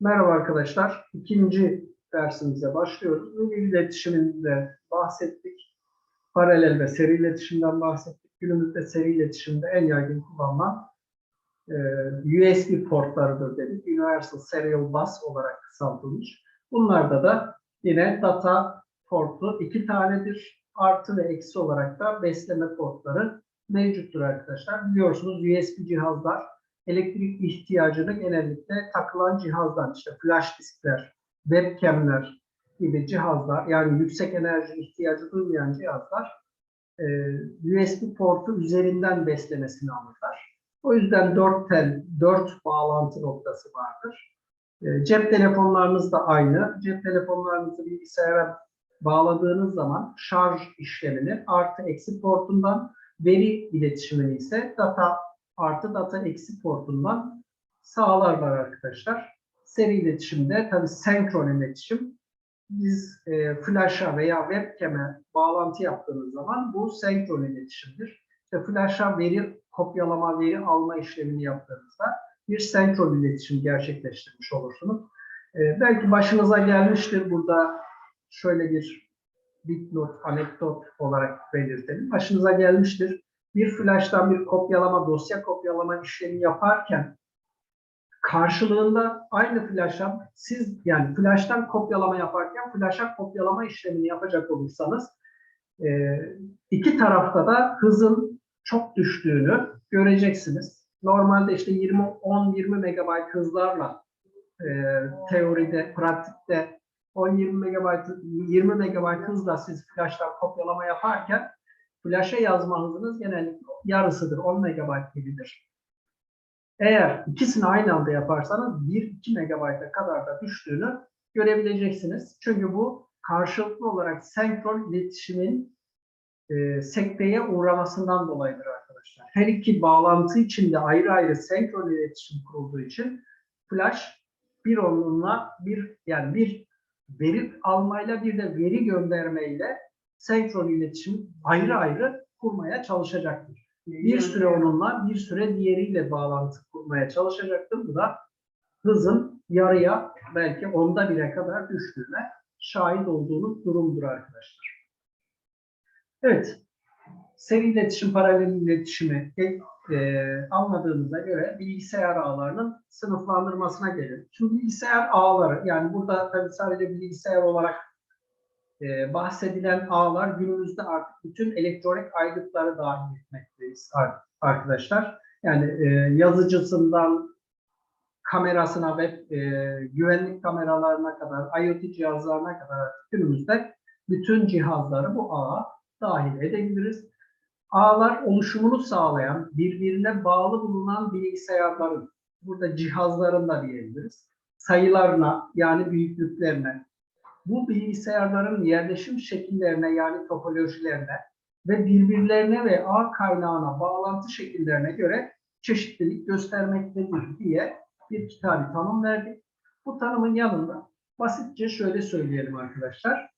Merhaba arkadaşlar. İkinci dersimize başlıyoruz. Milli iletişiminde bahsettik. Paralel ve seri iletişimden bahsettik. Günümüzde seri iletişimde en yaygın kullanılan e, USB portlarıdır dedik. Universal Serial Bus olarak kısaltılmış. Bunlarda da yine data portu iki tanedir. Artı ve eksi olarak da besleme portları mevcuttur arkadaşlar. Biliyorsunuz USB cihazlar elektrik ihtiyacını genellikle takılan cihazdan işte flash diskler, webcamler gibi cihazlar yani yüksek enerji ihtiyacı duymayan cihazlar e, USB portu üzerinden beslemesini alırlar. O yüzden 4 tel, 4 bağlantı noktası vardır. E, cep telefonlarınız da aynı. Cep telefonlarınızı bilgisayara bağladığınız zaman şarj işlemini artı eksi portundan veri iletişimini ise data artı data eksi portundan sağlarlar arkadaşlar. Seri iletişimde tabi senkron iletişim biz e, flash'a veya webcam'e bağlantı yaptığımız zaman bu senkron iletişimdir. İşte flash'a veri kopyalama, veri alma işlemini yaptığınızda bir senkron iletişim gerçekleştirmiş olursunuz. E, belki başınıza gelmiştir burada şöyle bir dipnot, anekdot olarak belirtelim. Başınıza gelmiştir bir flash'tan bir kopyalama, dosya kopyalama işlemi yaparken karşılığında aynı flash'tan siz yani flash'tan kopyalama yaparken flash'a kopyalama işlemini yapacak olursanız e, iki tarafta da hızın çok düştüğünü göreceksiniz. Normalde işte 20 10-20 megabayt hızlarla e, teoride, pratikte 10-20 megabayt 20 megabayt hızla siz flash'tan kopyalama yaparken Flash'a yazma hızınız genellikle yarısıdır. 10 MB gibidir. Eğer ikisini aynı anda yaparsanız 1-2 MB'a kadar da düştüğünü görebileceksiniz. Çünkü bu karşılıklı olarak senkron iletişimin e, sekteye uğramasından dolayıdır arkadaşlar. Her iki bağlantı içinde ayrı ayrı senkron iletişim kurulduğu için flash bir onunla bir yani bir veri almayla bir de veri göndermeyle senkron iletişim ayrı ayrı kurmaya çalışacaktır. Bir süre onunla, bir süre diğeriyle bağlantı kurmaya çalışacaktır. Bu da hızın yarıya belki onda bire kadar düştüğüne şahit olduğunuz durumdur arkadaşlar. Evet, seri iletişim, paralel iletişimi e, anladığımıza göre bilgisayar ağlarının sınıflandırmasına gelelim. Şimdi bilgisayar ağları, yani burada tabii sadece bilgisayar olarak e, bahsedilen ağlar günümüzde artık bütün elektronik aygıtları dahil etmekteyiz arkadaşlar. Yani e, yazıcısından kamerasına ve e, güvenlik kameralarına kadar, IoT cihazlarına kadar günümüzde bütün cihazları bu ağa dahil edebiliriz. Ağlar oluşumunu sağlayan, birbirine bağlı bulunan bilgisayarların, burada cihazların da diyebiliriz, sayılarına yani büyüklüklerine, bu bilgisayarların yerleşim şekillerine yani topolojilerine ve birbirlerine ve ağ kaynağına bağlantı şekillerine göre çeşitlilik göstermektedir diye bir kitabı tanım verdik. Bu tanımın yanında basitçe şöyle söyleyelim arkadaşlar.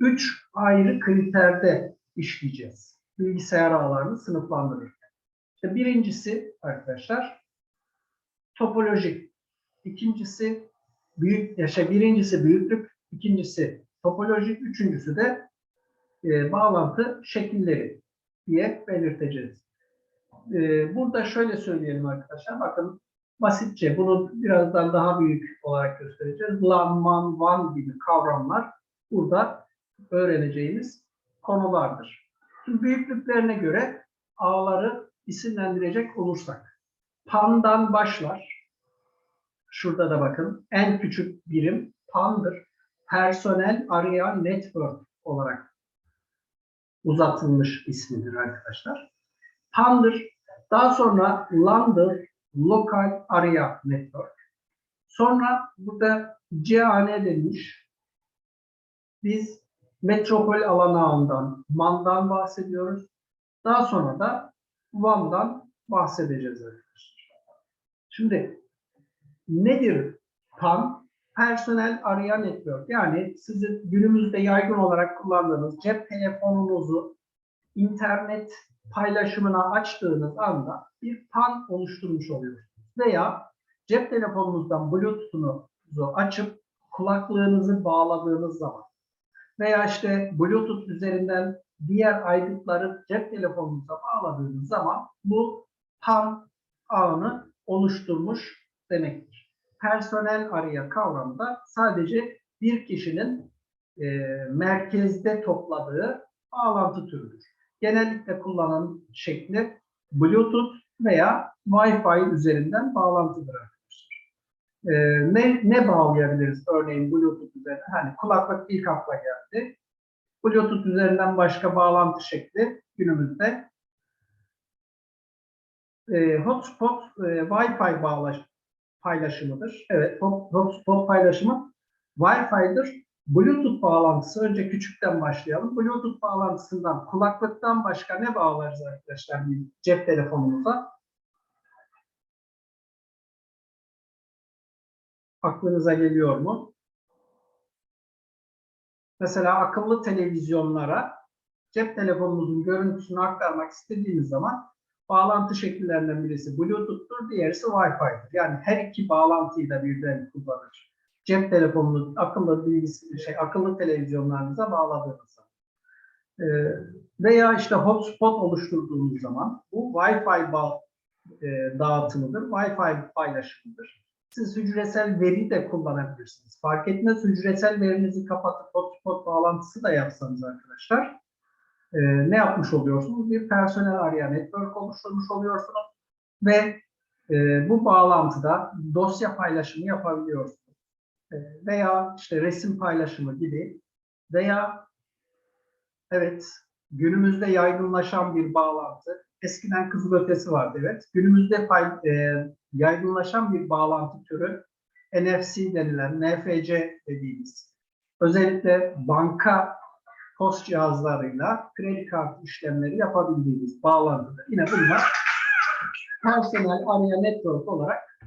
Üç ayrı kriterde işleyeceğiz. Bilgisayar ağlarını sınıflandırırken. İşte birincisi arkadaşlar topolojik. İkincisi büyük, yaşa birincisi büyüklük, ikincisi topolojik, üçüncüsü de e, bağlantı şekilleri diye belirteceğiz. E, burada şöyle söyleyelim arkadaşlar. Bakın basitçe bunu birazdan daha büyük olarak göstereceğiz. LAN, MAN, WAN gibi kavramlar burada öğreneceğimiz konulardır. Şimdi büyüklüklerine göre ağları isimlendirecek olursak PAN'dan başlar. Şurada da bakın en küçük birim PAN'dır. Personel Area Network olarak uzatılmış ismidir arkadaşlar. PAN'dır. Daha sonra LAN'dır. Local Area Network. Sonra burada CAN denilmiş. Biz metropol alan ağından, MAN'dan bahsediyoruz. Daha sonra da WAN'dan bahsedeceğiz arkadaşlar. Şimdi nedir PAN? Personel Area Network. Yani sizin günümüzde yaygın olarak kullandığınız cep telefonunuzu internet paylaşımına açtığınız anda bir PAN oluşturmuş oluyorsunuz. Veya cep telefonunuzdan Bluetooth'unu Bluetooth'unuzu açıp kulaklığınızı bağladığınız zaman veya işte Bluetooth üzerinden diğer aygıtları cep telefonunuza bağladığınız zaman bu tam ağını oluşturmuş demektir. Personel araya kavramı da sadece bir kişinin e, merkezde topladığı bağlantı türüdür. Genellikle kullanılan şekli Bluetooth veya Wi-Fi üzerinden bağlantıdır arkadaşlar. E, ne, ne bağlayabiliriz örneğin Bluetooth üzerinden? Hani kulaklık ilk akla geldi. Bluetooth üzerinden başka bağlantı şekli günümüzde e, hotspot e, Wi-Fi bağlaş, paylaşımıdır. Evet, hot- hotspot paylaşımı Wi-Fi'dir. Bluetooth bağlantısı önce küçükten başlayalım. Bluetooth bağlantısından kulaklıktan başka ne bağlarız arkadaşlar cep telefonumuza? Aklınıza geliyor mu? Mesela akıllı televizyonlara cep telefonumuzun görüntüsünü aktarmak istediğimiz zaman bağlantı şekillerinden birisi Bluetooth'tur, diğerisi Wi-Fi'dir. Yani her iki bağlantıyı da birden kullanır. Cep telefonunu akıllı bilgisi, şey akıllı televizyonlarınıza bağladığınız. Ee, veya işte hotspot oluşturduğunuz zaman bu Wi-Fi bağ, e, dağıtımıdır, Wi-Fi paylaşımıdır. Siz hücresel veri de kullanabilirsiniz. Fark etmez hücresel verinizi kapatıp hotspot bağlantısı da yapsanız arkadaşlar e, ne yapmış oluyorsunuz? Bir personel area network oluşturmuş oluyorsunuz ve e, bu bağlantıda dosya paylaşımı yapabiliyorsunuz. E, veya işte resim paylaşımı gibi veya evet günümüzde yaygınlaşan bir bağlantı. Eskiden kızılötesi vardı evet. Günümüzde pay, e, yaygınlaşan bir bağlantı türü NFC denilen NFC dediğimiz özellikle banka post cihazlarıyla kredi kartı işlemleri yapabildiğimiz bağlantıdır. Yine bunlar personel area network olarak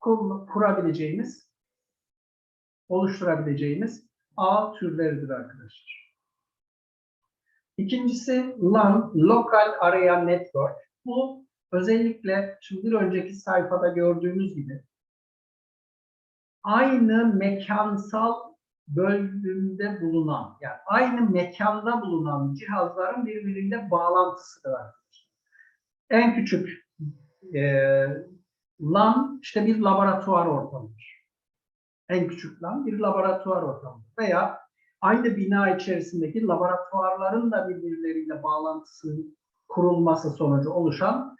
kur- kurabileceğimiz, oluşturabileceğimiz ağ türleridir arkadaşlar. İkincisi LAN, Local Area Network. Bu özellikle şimdi bir önceki sayfada gördüğünüz gibi aynı mekansal bölümde bulunan, yani aynı mekanda bulunan cihazların birbiriyle bağlantısıdır arkadaşlar. En küçük e, LAN işte bir laboratuvar ortamıdır. En küçük LAN bir laboratuvar ortamıdır. Veya aynı bina içerisindeki laboratuvarların da birbirleriyle bağlantısı kurulması sonucu oluşan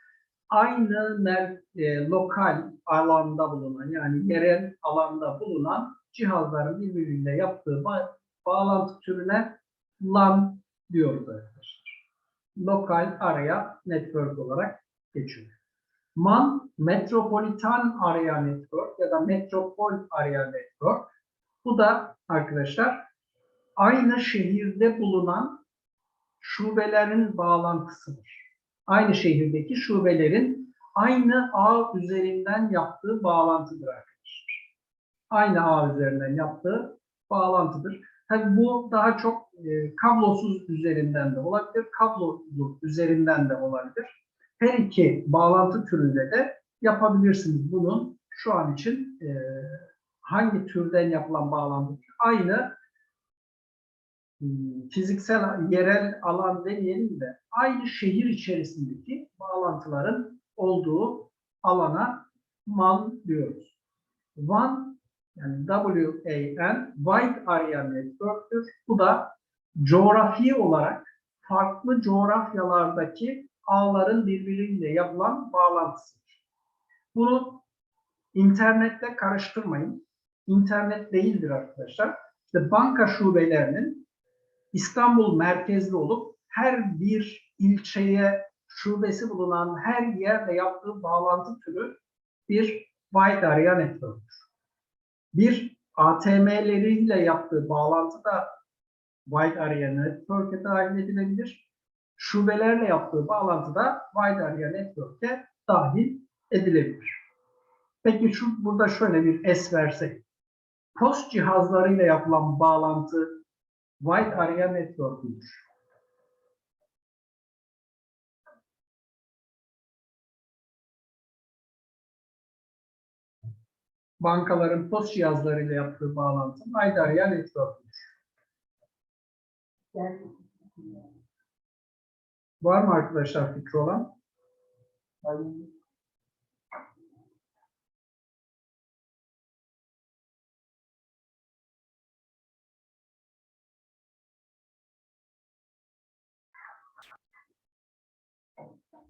aynı mer- e, lokal alanda bulunan yani yerel alanda bulunan cihazların birbiriyle yaptığı ba- bağlantı türüne LAN diyoruz arkadaşlar. Lokal Area Network olarak geçiyor. MAN, Metropolitan Area Network ya da Metropol Area Network. Bu da arkadaşlar aynı şehirde bulunan şubelerin bağlantısıdır. Aynı şehirdeki şubelerin aynı ağ üzerinden yaptığı bağlantıdır arkadaşlar. Aynı ağ üzerinden yaptığı bağlantıdır. Tabii bu daha çok e, kablosuz üzerinden de olabilir, kablolu üzerinden de olabilir. Her iki bağlantı türünde de yapabilirsiniz bunun. Şu an için e, hangi türden yapılan bağlantı aynı hmm, fiziksel yerel alan demeyelim de aynı şehir içerisindeki bağlantıların olduğu alana MAN diyoruz. WAN yani WAN Wide Area Network'tür. Bu da coğrafi olarak farklı coğrafyalardaki ağların birbiriyle yapılan bağlantısıdır. Bunu internette karıştırmayın. İnternet değildir arkadaşlar. İşte banka şubelerinin İstanbul merkezli olup her bir ilçeye şubesi bulunan her yerde yaptığı bağlantı türü bir wide area network'tür. Bir ATM'leriyle yaptığı bağlantı da wide area network'e dahil edilebilir. Şubelerle yaptığı bağlantı da wide area network'e dahil edilebilir. Peki şu burada şöyle bir es versek. Post cihazlarıyla yapılan bağlantı Wide Area Network bankaların post cihazlarıyla yaptığı bağlantı wide area network'üdür. Var mı arkadaşlar fikri olan?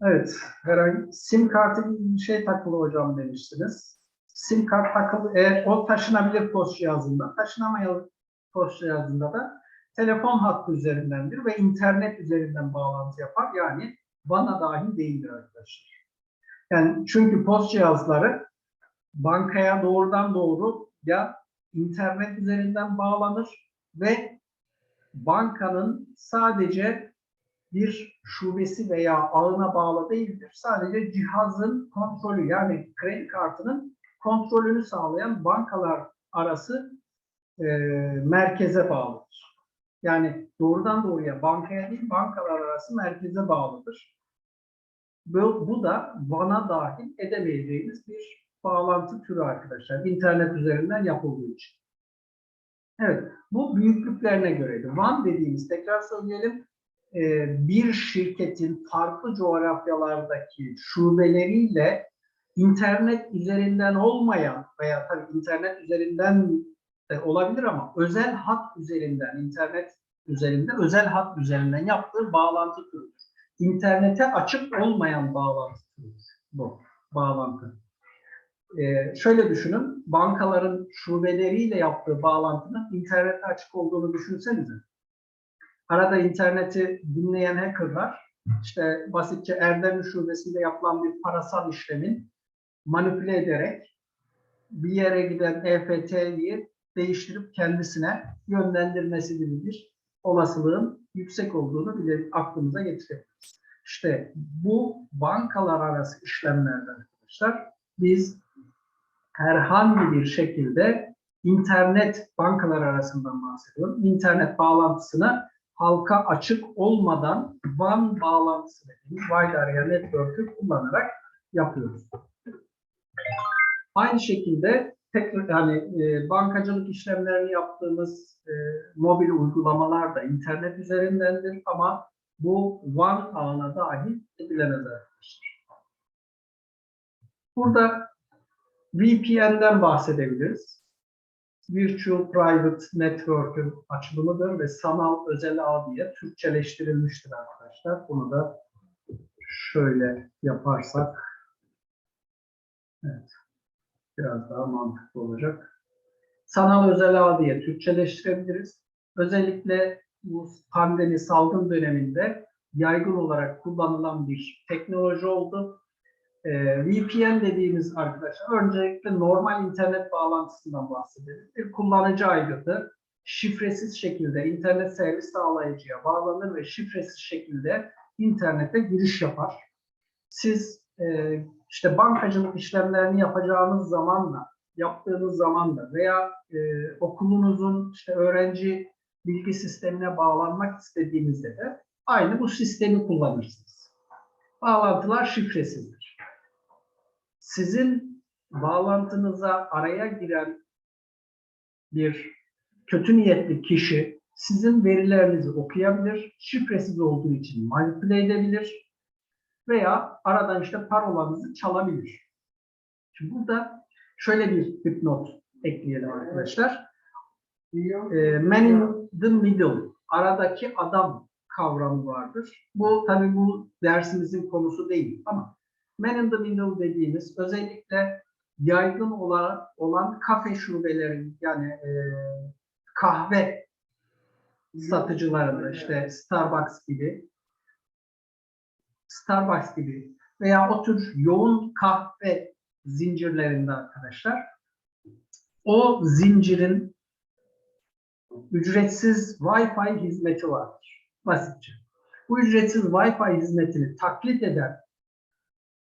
Evet, herhangi sim kartı şey takılı hocam demiştiniz. Sim kart takılı, e, o taşınabilir post cihazında, taşınamayan post cihazında da telefon hattı üzerindendir ve internet üzerinden bağlantı yapar. Yani bana dahil değildir arkadaşlar. Yani çünkü post cihazları bankaya doğrudan doğru ya internet üzerinden bağlanır ve bankanın sadece bir şubesi veya ağına bağlı değildir. Sadece cihazın kontrolü yani kredi kartının kontrolünü sağlayan bankalar arası e, merkeze bağlıdır. Yani doğrudan doğruya bankaya değil bankalar arası merkeze bağlıdır. Bu, bu da bana dahil edemeyeceğimiz bir bağlantı türü arkadaşlar. İnternet üzerinden yapıldığı için. Evet, bu büyüklüklerine göre. WAN dediğimiz, tekrar söyleyelim, e, bir şirketin farklı coğrafyalardaki şubeleriyle internet üzerinden olmayan veya tabii internet üzerinden de olabilir ama özel hat üzerinden, internet üzerinden, özel hat üzerinden yaptığı bağlantı türüdür. İnternete açık olmayan bağlantı türüdür bu bağlantı. Ee, şöyle düşünün, bankaların şubeleriyle yaptığı bağlantının internete açık olduğunu düşünsenize. Arada interneti dinleyen hackerlar, işte basitçe Erdemli şubesinde yapılan bir parasal işlemin manipüle ederek bir yere giden EFT'yi değiştirip kendisine yönlendirmesi gibi bir olasılığın yüksek olduğunu bile aklımıza getirebiliriz. İşte bu bankalar arası işlemlerde arkadaşlar biz herhangi bir şekilde internet bankalar arasından bahsediyorum. İnternet bağlantısını halka açık olmadan WAN bağlantısı dediğimiz Wide Area Network'ü kullanarak yapıyoruz. Aynı şekilde tekrar yani e, bankacılık işlemlerini yaptığımız e, mobil uygulamalar da internet üzerindendir ama bu WAN ağına dahil edilemez arkadaşlar. Burada VPN'den bahsedebiliriz. Virtual Private Network'ün açılımıdır ve sanal özel ağ diye Türkçeleştirilmiştir arkadaşlar. Bunu da şöyle yaparsak evet, biraz daha mantıklı olacak. Sanal özel ağ diye Türkçeleştirebiliriz. Özellikle bu pandemi salgın döneminde yaygın olarak kullanılan bir teknoloji oldu. Ee, VPN dediğimiz arkadaşlar öncelikle normal internet bağlantısından bahsedelim. Bir kullanıcı aygıtı şifresiz şekilde internet servis sağlayıcıya bağlanır ve şifresiz şekilde internete giriş yapar. Siz e, işte bankacılık işlemlerini yapacağınız zamanla, yaptığınız zamanla veya e, okulunuzun işte öğrenci bilgi sistemine bağlanmak istediğinizde de aynı bu sistemi kullanırsınız. Bağlantılar şifresizdir sizin bağlantınıza araya giren bir kötü niyetli kişi sizin verilerinizi okuyabilir, şifresiz olduğu için manipüle edebilir veya aradan işte parolanızı çalabilir. Şimdi burada şöyle bir dipnot ekleyelim arkadaşlar. E, man in the middle, aradaki adam kavramı vardır. Bu tabii bu dersimizin konusu değil ama Man in the Middle dediğimiz özellikle yaygın olan, olan kafe şubelerin yani e, kahve satıcılarında işte Starbucks gibi Starbucks gibi veya o tür yoğun kahve zincirlerinde arkadaşlar o zincirin ücretsiz Wi-Fi hizmeti vardır. Basitçe. Bu ücretsiz Wi-Fi hizmetini taklit eden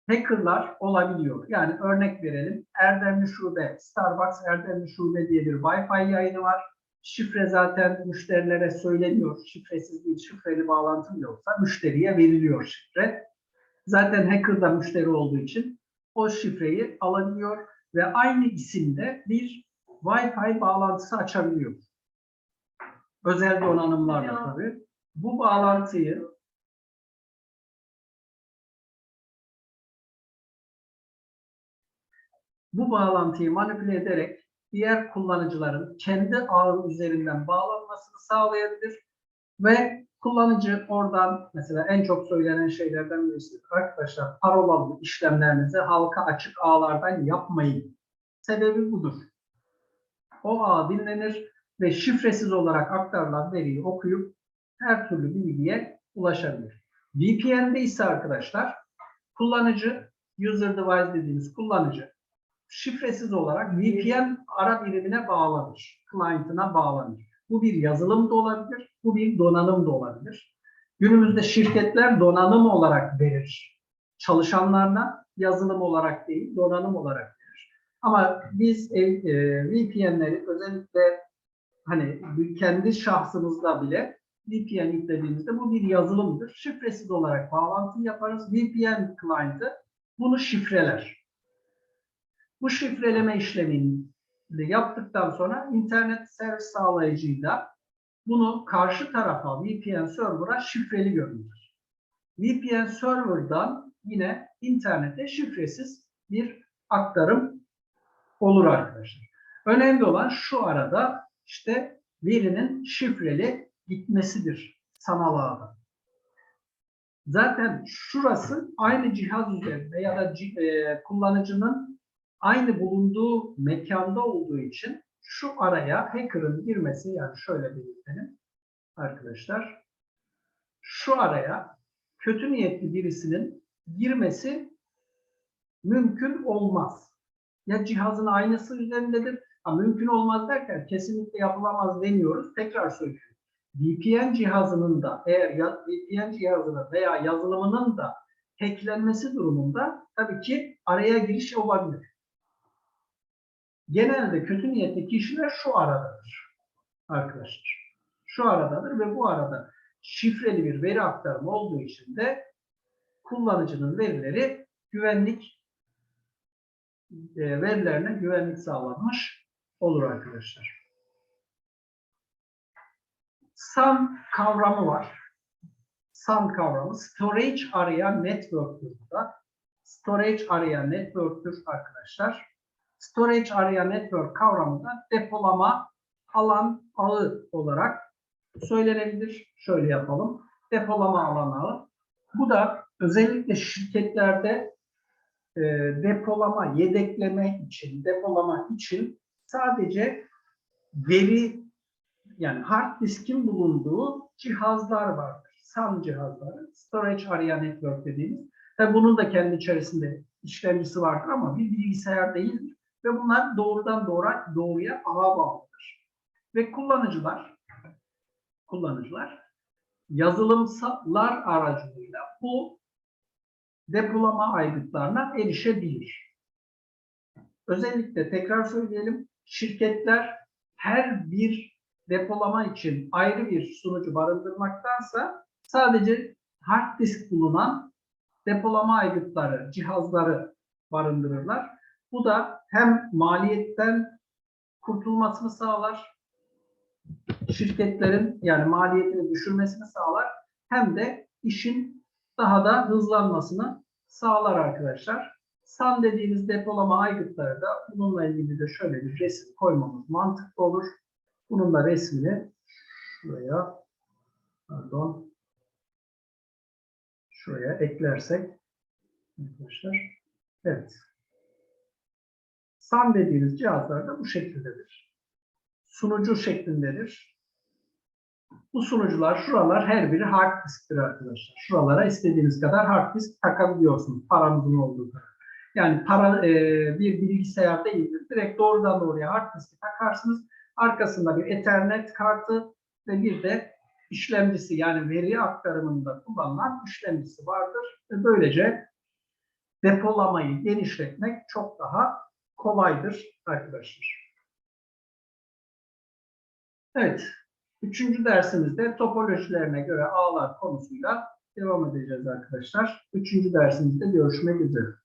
hackerlar olabiliyor. Yani örnek verelim. Erdemli Şube, Starbucks Erdemli Şube diye bir Wi-Fi yayını var. Şifre zaten müşterilere söyleniyor. Şifresiz değil, şifreli bağlantım yoksa müşteriye veriliyor şifre. Zaten hacker da müşteri olduğu için o şifreyi alabiliyor ve aynı isimde bir Wi-Fi bağlantısı açabiliyor. Özel donanımlarla tabii. Bu bağlantıyı bu bağlantıyı manipüle ederek diğer kullanıcıların kendi ağı üzerinden bağlanmasını sağlayabilir ve kullanıcı oradan mesela en çok söylenen şeylerden birisi arkadaşlar parolalı işlemlerinizi halka açık ağlardan yapmayın. Sebebi budur. O ağ dinlenir ve şifresiz olarak aktarılan veriyi okuyup her türlü bilgiye ulaşabilir. VPN'de ise arkadaşlar kullanıcı user device dediğimiz kullanıcı şifresiz olarak VPN ara birimine bağlanır. Client'ına bağlanır. Bu bir yazılım da olabilir, bu bir donanım da olabilir. Günümüzde şirketler donanım olarak verir. Çalışanlarına yazılım olarak değil, donanım olarak verir. Ama biz e, e, VPN'leri özellikle hani kendi şahsımızda bile VPN yüklediğimizde bu bir yazılımdır. Şifresiz olarak bağlantı yaparız. VPN client'ı bunu şifreler. Bu şifreleme işlemini yaptıktan sonra internet servis sağlayıcıyla bunu karşı tarafa VPN server'a şifreli gönderir. VPN server'dan yine internete şifresiz bir aktarım olur arkadaşlar. Önemli olan şu arada işte verinin şifreli gitmesidir sanal ağda. Zaten şurası aynı cihaz üzerinde ya da e, kullanıcının aynı bulunduğu mekanda olduğu için şu araya hacker'ın girmesi yani şöyle belirtelim arkadaşlar. Şu araya kötü niyetli birisinin girmesi mümkün olmaz. Ya cihazın aynısı üzerindedir. Ha, mümkün olmaz derken kesinlikle yapılamaz demiyoruz. Tekrar söylüyorum. VPN cihazının da eğer ya- VPN cihazının veya yazılımının da hacklenmesi durumunda tabii ki araya giriş olabilir. Genelde kötü niyetli kişiler şu aradadır arkadaşlar. Şu aradadır ve bu arada şifreli bir veri aktarımı olduğu için de kullanıcının verileri güvenlik e, verilerine güvenlik sağlanmış olur arkadaşlar. SAN kavramı var. SAN kavramı Storage Area Network'tür bu da. Storage Area Network'tür arkadaşlar. Storage Area Network kavramı da depolama alan ağı olarak söylenebilir. Şöyle yapalım. Depolama alan ağı. Bu da özellikle şirketlerde e, depolama, yedekleme için, depolama için sadece veri yani hard diskin bulunduğu cihazlar vardır. SAN cihazları, Storage Area Network dediğimiz. Tabi bunun da kendi içerisinde işlemcisi vardır ama bir bilgisayar değildir. Ve bunlar doğrudan doğru, doğruya ağa bağlıdır. Ve kullanıcılar kullanıcılar yazılımlar aracılığıyla bu depolama aygıtlarına erişebilir. Özellikle tekrar söyleyelim, şirketler her bir depolama için ayrı bir sunucu barındırmaktansa sadece hard disk bulunan depolama aygıtları, cihazları barındırırlar. Bu da hem maliyetten kurtulmasını sağlar, şirketlerin yani maliyetini düşürmesini sağlar, hem de işin daha da hızlanmasını sağlar arkadaşlar. SAN dediğimiz depolama aygıtları da bununla ilgili de şöyle bir resim koymamız mantıklı olur. Bunun da resmini şuraya pardon şuraya eklersek arkadaşlar evet SAN dediğimiz cihazlar da bu şekildedir. Sunucu şeklindedir. Bu sunucular şuralar her biri hard disktir arkadaşlar. Şuralara istediğiniz kadar hard disk takabiliyorsunuz paranızın olduğu kadar. Yani para e, bir bilgisayar değildir. Direkt doğrudan doğruya hard diski takarsınız. Arkasında bir Ethernet kartı ve bir de işlemcisi yani veri aktarımında kullanılan işlemcisi vardır. Ve böylece depolamayı genişletmek çok daha kolaydır arkadaşlar. Evet. Üçüncü dersimizde topolojilerine göre ağlar konusuyla devam edeceğiz arkadaşlar. Üçüncü dersimizde görüşmek üzere.